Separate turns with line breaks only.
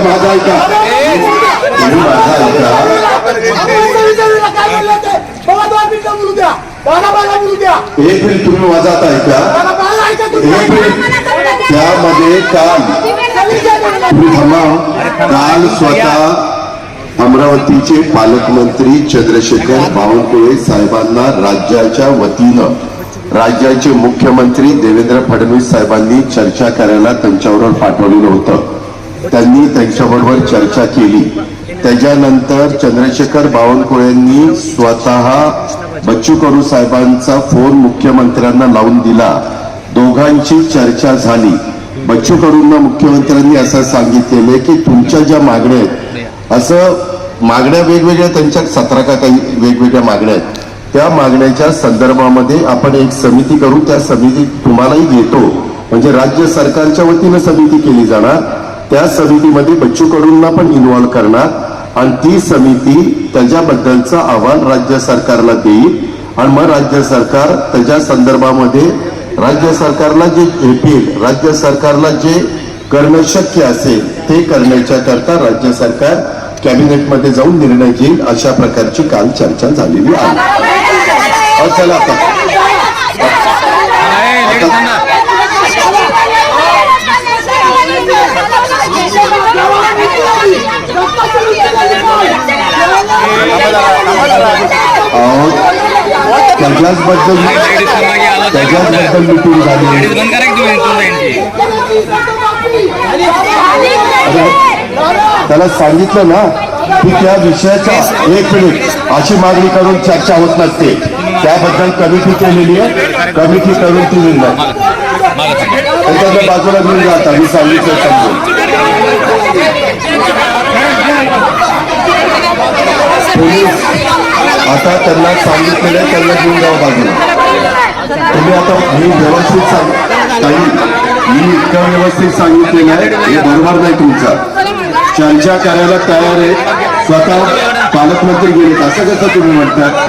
आता माझा ऐका तुम्ही माझा ऐका एक मिनिट तुम्ही माझा आता ऐका एक मिनिट. त्यामध्ये काल काल स्वतः अमरावतीचे पालकमंत्री चंद्रशेखर बावनकुळे साहेबांना राज्याच्या वतीनं राज्याचे मुख्यमंत्री देवेंद्र फडणवीस साहेबांनी चर्चा करायला त्यांच्याबरोबर पाठवलेलं होतं. त्यांच्याबरोबर चर्चा केली. त्याच्यानंतर चंद्रशेखर बावनकुळेंनी स्वतः बच्चू कडू साहेबांचा फोन मुख्यमंत्र्यांना लावून दिला. दोघांची चर्चा झाली. बच्चू कडूंना मुख्यमंत्र्यांनी असं सांगितलेले की तुमच्या ज्या मागण्या आहेत असं मागण्या वेगवेगळ्या त्यांच्या सतरा का काही वेगवेगळ्या मागण्या आहेत. त्या मागण्याच्या संदर्भामध्ये आपण एक समिती करू. त्या समितीत तुम्हालाही घेतो म्हणजे राज्य सरकारच्या वतीनं समिती केली जाणार. त्या समितीमध्ये बच्चू कडूंना पण इन्व्हॉल्व करणार आणि ती समिती त्याच्याबद्दलचा अहवाल राज्य सरकारला देईल. आणि मग राज्य सरकार त्याच्या संदर्भामध्ये राज्य सरकारला जे झेपेल राज्य सरकारला जे करणं शक्य असेल ते करण्याच्या करता राज्य सरकार कॅबिनेटमध्ये जाऊन निर्णय घेईल अशा प्रकारची काल चर्चा झालेली आहे. चला आता त्याच्याचबद्दल त्याच्याचबद्दल मिटिंग झाली. त्याला सांगितलं ना की त्या विषयाचा एक मिनिट अशी मागणी करून चर्चा होत नसते. त्याबद्दल कमिटी केलेली आहे. कमिटी करून ती निर्णय त्याच्या बाजूला घेऊन जाता मी सांगितलं समजून. पोलीस आता त्यांना सांगितलेलं आहे त्यांना घेऊन जावं बाजूला तुम्ही आता मी व्यवस्थित सांग ताई, मी इतकं व्यवस्थित सांगितलेलं आहे हे बरोबर नाही तुमचं चर्चा करायला तयार आहे स्वतः पालकमंत्री गेलेत असं कसं तुम्ही म्हणतात